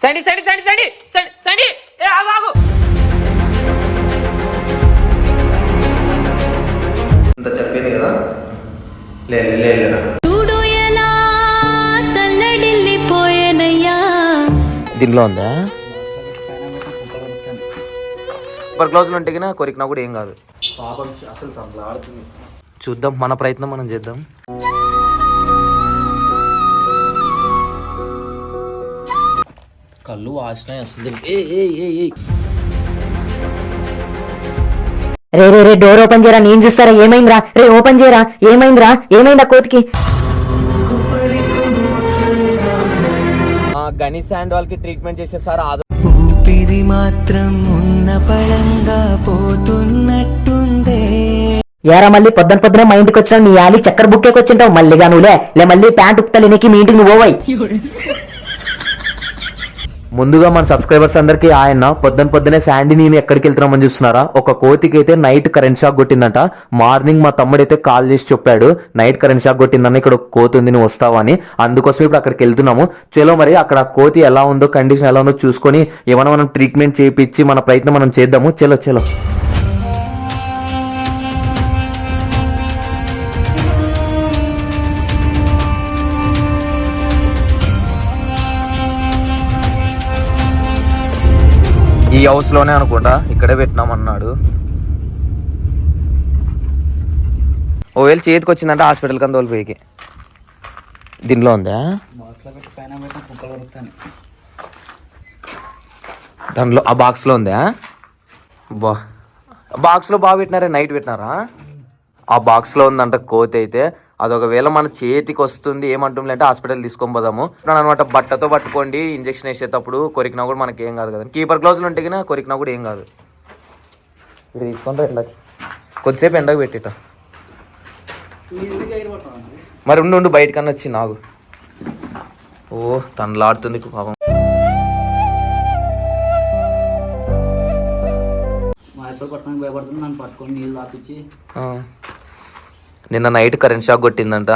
సండి సండి సండి సండి సండి సండి. ఏ ఆగు ఆగు. ఇంత చెప్పింది కదా? లే లే, లే లేరా చూడు ఎలా తల్లడిల్లిపోయేనయ్యా దీనిలో ఉందా? సూపర్ గ్లౌజులు ఉంటే కినా కొరికినా కూడా ఏం కాదు. పాపం అసలు తనలాడుతుంది చూద్దాం మన ప్రయత్నం మనం చేద్దాం. కళ్ళు వాసినాయి అసలు. ఏ ఏ ఏ ఏ. రే రే రే డోర్ ఓపెన్ చేయరా? నేను చూస్తారా? ఏమైందిరా? రే ఓపెన్ చేయరా? ఏమైందిరా? ఏమైందా కోతికి? ఆ గని శాండ్ వాళ్ళకి ట్రీట్మెంట్ చేసే సార్ ఆదో ఊపిరి మాత్రం ఉన్న పళంగా పోతున్నట్టుందే. ఏరా మళ్ళీ పొద్దున పొద్దున మా ఇంటికి వచ్చినా నీ ఆలి చక్కెర బుక్కేకి వచ్చింటావు మళ్ళీగా నువ్వులే లే మళ్ళీ ప్యాంట్ ఉప్తలేనికి మీ ఇంటికి నువ్వు పోవాయి. ముందుగా మన సబ్స్క్రైబర్స్ అందరికి ఆయన పొద్దున పొద్దునే శాండీ నేను ఎక్కడికి వెళ్తున్నామని చూస్తున్నారా? ఒక కోతికి అయితే నైట్ కరెంట్ షాక్ కొట్టిందంట. మార్నింగ్ మా తమ్ముడు అయితే కాల్ చేసి చెప్పాడు నైట్ కరెంట్ షాక్ కొట్టిందని ఇక్కడ ఒక కోతి ఉంది నువ్వు వస్తావా? అని. అందుకోసం ఇప్పుడు అక్కడికి వెళ్తున్నాము. చలో మరి అక్కడ కోతి ఎలా ఉందో కండిషన్ ఎలా ఉందో చూసుకొని ఏమైనా మనం ట్రీట్మెంట్ చేయించి మన ప్రయత్నం మనం చేద్దాము. చలో చలో. ఈ హౌస్లోనే అనుకుంటా. ఇక్కడే పెట్టినామన్నాడు ఒకవేళ చేతికి వచ్చిందంటే హాస్పిటల్ కని తోలిపోయికి. దీనిలో ఉందా? దానిలో ఆ బాక్స్లో ఉందా? బా. బాక్స్లో బాగా పెట్టినారా నైట్ పెట్టినారా? ఆ బాక్స్లో ఉందంట కోతి అయితే. అది ఒకవేళ మన చేతికి వస్తుంది ఏమంటుంది అంటే హాస్పిటల్ తీసుకొని పోదాము. అనమాట బట్టతో పట్టుకోండి ఇంజెక్షన్ వేసేటప్పుడు కొరికినా కూడా మనకి ఏం కాదు కదా కీపర్ గ్లౌజులు ఉంటే కినా కొరికినా కూడా ఏం కాదు. ఇప్పుడు తీసుకొని ఎండకి కొద్దిసేపు ఎండకు పెట్టిట. మరి ఉండు ఉండు బయటకన్నా వచ్చి నాకు ఓ తనలాడుతుంది పాపం. మా భయపడుతుంది నన్ను పట్టుకొని నీళ్ళు తాపించి ఆ. నిన్న నైట్ కరెంట్ షాక్ కొట్టిందంట.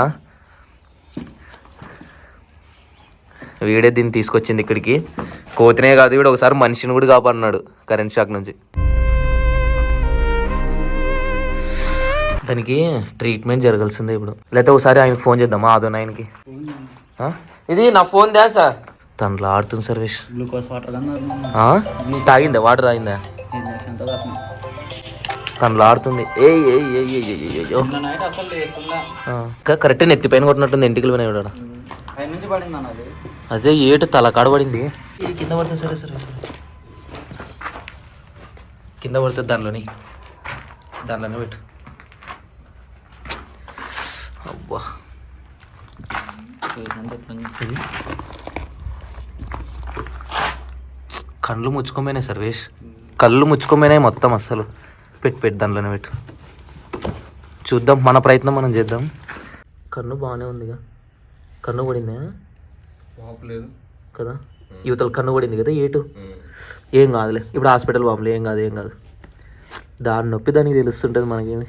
వీడే దీన్ని తీసుకొచ్చింది ఇక్కడికి. కోతినే కాదు వీడు ఒకసారి మనిషిని కూడా కాపాడినాడు కరెంట్ షాక్ నుంచి. దానికి ట్రీట్మెంట్ జరగాల్సిందే ఇప్పుడు. లేకపోతే ఒకసారి ఆయనకి ఫోన్ చేద్దామా ఆదో ఆయనకి ఆ? ఇది నా ఫోన్ దా సార్? తనలో ఆడుతుంది సర్వేష్. Glucose water? తాగిందా? వాటర్ తాగిందా? తనలో ఆడుతుంది ఏ ఏ ఏ ఏ ఏ ఏ ఏ నిన్న నైట్ అసలు లేకుండా. కరెక్ట్ నెత్తి పైన కొట్టినట్టుంది ఇంటికి పోయినా కూడా అది. అదే ఏటు తల కాడబడింది కింద పడుతుంది సరే సరే. కింద పడుతుంది దానిలోని దానిలోనే పెట్టు. అబ్బా. కళ్ళు ముచ్చుకోమైనాయి సర్వేష్. కళ్ళు ముచ్చుకోమైనాయి మొత్తం అస్సలు పెట్టు పెట్టు దానిలోనే పెట్టు. చూద్దాం మన ప్రయత్నం మనం చేద్దాం. కన్ను బాగానే ఉందిగా. కన్ను పడిందా? కదా? యువతల కన్ను పడింది కదా ఏటు? ఏం కాదులే. ఇప్పుడు హాస్పిటల్ బాంబులే ఏం కాదు ఏం కాదు. దాని నొప్పి దానికి తెలుస్తుంటుంది మనకేమి?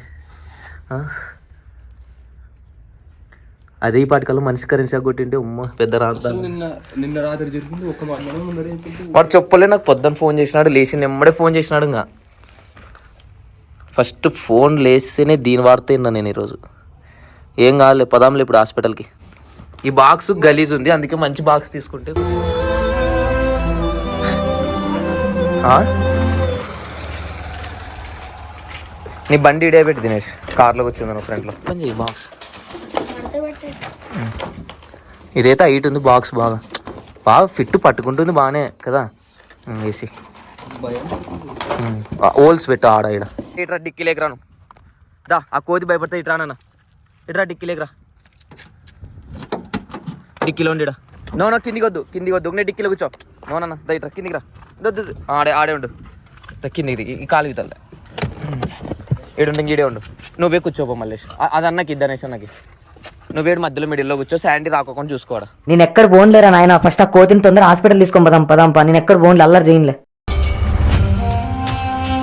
అదే ఈ పాటికల్లా మనిషి షాక్ కొట్టింటే ఉమ్మ పెద్ద వాడు చెప్పలే నాకు పొద్దున్న ఫోన్ చేసినాడు లేచి నెమ్మడే ఫోన్ చేసినాడు ఇంకా. ఫస్ట్ ఫోన్ లేస్తేనే దీని వాడితే విన్నా నేను ఈరోజు. ఏం కాదులే పదాంలే ఇప్పుడు హాస్పిటల్కి. ఈ బాక్స్ గలీజ్ ఉంది అందుకే మంచి బాక్స్ తీసుకుంటే? నీ బండి ఇడే పెట్టి దినేష్ కార్లోకి వచ్చింది నా ఫ్రంట్లో పని చేయి బాక్స్. ఇదైతే హైట్ ఉంది బాక్స్ బాగా. బాగా ఫిట్ పట్టుకుంటుంది బాగానే కదా. వేసి ఓల్స్ పెట్టు ఆడ ఈడ. ఇట్రా డిక్కి లేకరాను దా ఆ కోతి భయపడితే ఇట్రా నాన్న. ఇట్రా డిక్కి లేకరా డిక్కిలో ఉండిడా నో నో కిందికి వద్దు కిందికి వద్దు. నేను డిక్కిలో కూర్చో. నో నాన్న దా ఇట్రా కిందికి రా. ఆడే ఆడే ఉండు. కిందికి దిగి ఈ కాలు తల్లి ఏడుంటే ఈడే ఉండు. నువ్వే కూర్చోపో మల్లేష్. అది అన్నకి ఇద్దనేసి అన్నకి. నువ్వేడు మధ్యలో మిడిల్లో కూర్చో శాండీ రాకోకుండా చూసుకోవడం నేను ఎక్కడ బోన్లేరా నాయన? ఫస్ట్ ఆ కోతిని తొందర హాస్పిటల్ తీసుకొని పదాం పదాం పా. నేను ఎక్కడ పోన్లే అల్లరి చేయలే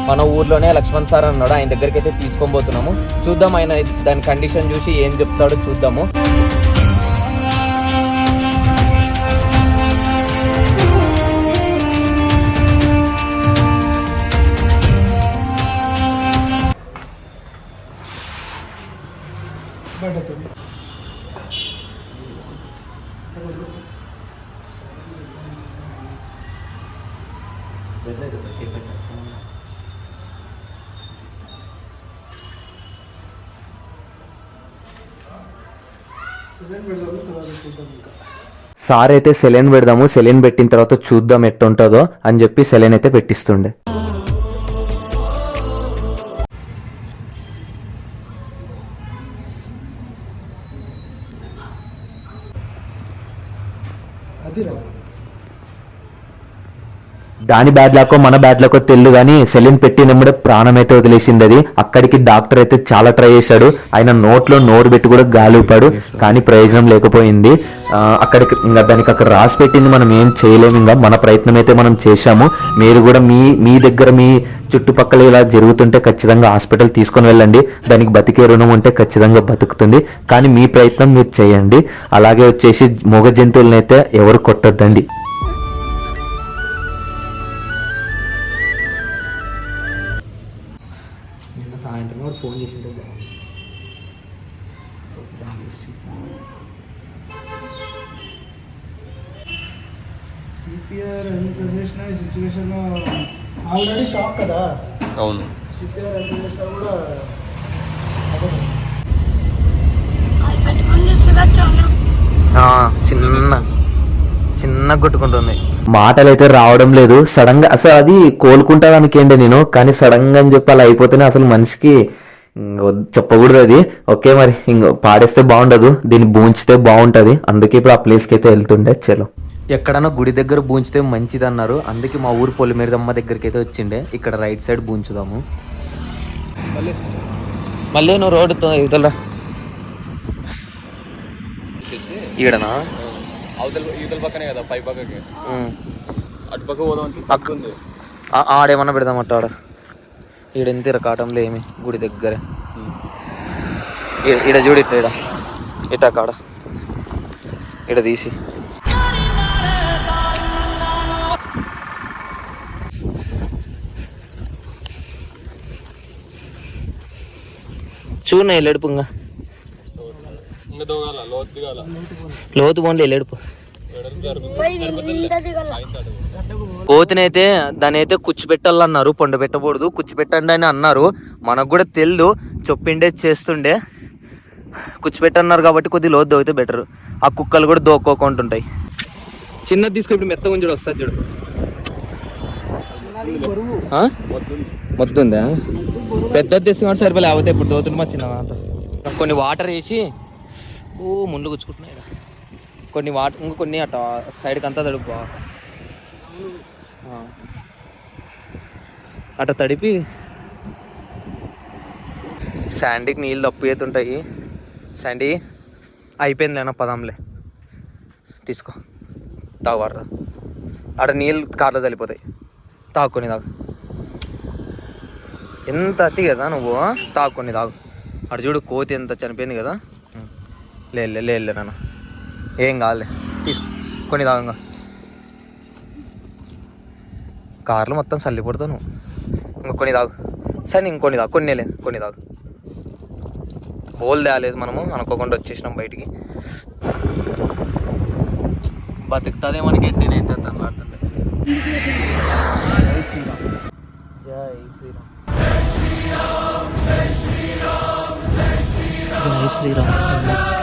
మన ఊర్లోనే లక్ష్మణ్ సార్ అన్నాడు. ఆయన దగ్గరికి అయితే తీసుకోబోతున్నాము చూద్దాం ఆయన దాని కండిషన్ చూసి ఏం చెప్తాడో చూద్దాము. Good night, sir. సార్ అయితే సెలైన్ పెడదాము సెలైన్ పెట్టిన తర్వాత చూద్దాం ఎట్టుంటుందో అని చెప్పి సెలైన్ అయితే పెట్టిస్తుండే. దాని బ్యాడ్ లాకో మన బ్యాడ్ లాకో తెలియదు కానీ సెలిన్ పెట్టినప్పుడే ప్రాణం అయితే వదిలేసింది అది. అక్కడికి డాక్టర్ అయితే చాలా ట్రై చేశాడు. ఆయన నోట్లో నోరు పెట్టి కూడా గాలి ఊపాడు. కానీ ప్రయోజనం లేకపోయింది. అక్కడికి ఇంకా దానికి అక్కడ రాసి పెట్టింది మనం ఏం చేయలేము. ఇంకా మన ప్రయత్నం అయితే మనం చేశాము. మీరు కూడా మీ మీ దగ్గర మీ చుట్టుపక్కల ఇలా జరుగుతుంటే ఖచ్చితంగా హాస్పిటల్ తీసుకొని వెళ్ళండి. దానికి బతికే రుణం ఉంటే ఖచ్చితంగా బతుకుతుంది. కానీ మీ ప్రయత్నం మీరు చేయండి. అలాగే వచ్చేసి మూగ జంతువులనైతే అయితే ఎవరు కొట్టొద్దండి. సాయంత్రం వాడు ఫోన్ చేసిండే సిపిఆర్ ఎంత చేసినా ఈ సిచ్యువేషన్ ఆల్రెడీ షాక్ కదా? అవును. సిపిఆర్ ఎంత చేసినా కూడా చిన్న చిన్న కొట్టుకుంటుంది. మాటలు అయితే రావడం లేదు. సడన్గా అసలు అది కోలుకుంటాను అనుకోండి నేను? కానీ సడన్గా అని చెప్పి అలా అయిపోతేనే అసలు మనిషికి చెప్పకూడదు అది. ఓకే మరి ఇంక పాడేస్తే బాగుండదు. దీన్ని బూంచితే బాగుంటది. అందుకే ఇప్పుడు ఆ ప్లేస్కి అయితే వెళ్తుండే. చలో. ఎక్కడన్నా గుడి దగ్గర బూంచితే మంచిది అన్నారు అందుకే మా ఊరు పొలిమేరదమ్మ దగ్గరికి అయితే వచ్చిండే. ఇక్కడ రైట్ సైడ్ బూంచుదాము మళ్ళీ. నువ్వు రోడ్డు ఇవతల ఈడనా? అవతల ఈతల పక్కనే కదా పై పక్కకి. ఉమ్. అటు పక్క పోదాం అంటే పక్క ఉంది ఆడేమన్నా పెడదామట ఆడ. ఈడెంత ఇరకాటంలో ఏమి గుడి దగ్గర. ఈడ చూడు ఇట్ట ఈడ. ఇట కాడ. ఈడ తీసి. చూడు ఎల్లెడుపు ఇంకా ఇంకా. దోగాల లోతు ఎల్లెడుపు కోతినైతే దాని అయితే కూర్చోబెట్టాలన్నారు పొండ పెట్టకూడదు కూర్చోబెట్టండి అని అన్నారు. మనకు కూడా తెలియదు చొప్పిండే చేస్తుండే. కూర్చోబెట్టన్నారు కాబట్టి కొద్దిగా లోతు దోగితే బెటర్ ఆ కుక్కలు కూడా దోక్కోకుంటుంటాయి. చిన్నది తీసుకుంటే మెత్తగా ఉంచుడు వస్తుంది చూడు? మొద్దుందా? పెద్దది తీసుకున్నాడు సరిపోలే లేకపోతే ఇప్పుడు దోతుంటే మా చిన్న అంత కొన్ని వాటర్ వేసి ఓ ముండ్లు గుచ్చుకుంటున్నాయి కొన్ని వాటర్ ఇంకా కొన్ని అట సైడ్కి అంతా తడుపు అట తడిపి. శాండీకి నీళ్ళు తప్పు చేతుంటాయి శాండీ అయిపోయింది అన్న పదంలే. తీసుకో. తాగు అక్కడ నీళ్ళు కార్లో చల్లిపోతాయి. తాగుకొని తాగు. ఎంత అతి కదా నువ్వు? తాగుకొని తాగు. అటు చూడు కోతి ఎంత చనిపోయింది కదా. లేదు లే లేదు నాన్న. ఏం కాదులే తీసుకో. కొన్ని తాగు కార్లు మొత్తం చల్లిపడతావు నువ్వు. ఇంకా కొన్ని తాగు. సరే ఇంకొన్ని తాగు. లేదు కొన్ని తాగు. హోల్ తేలేదు మనము అనుకోకుండా వచ్చేసినాం బయటికి. బతుకుతుంది మనకి నేనైతే తను ఆడుతుండే. జై శ్రీరామ్. జై శ్రీరామ్.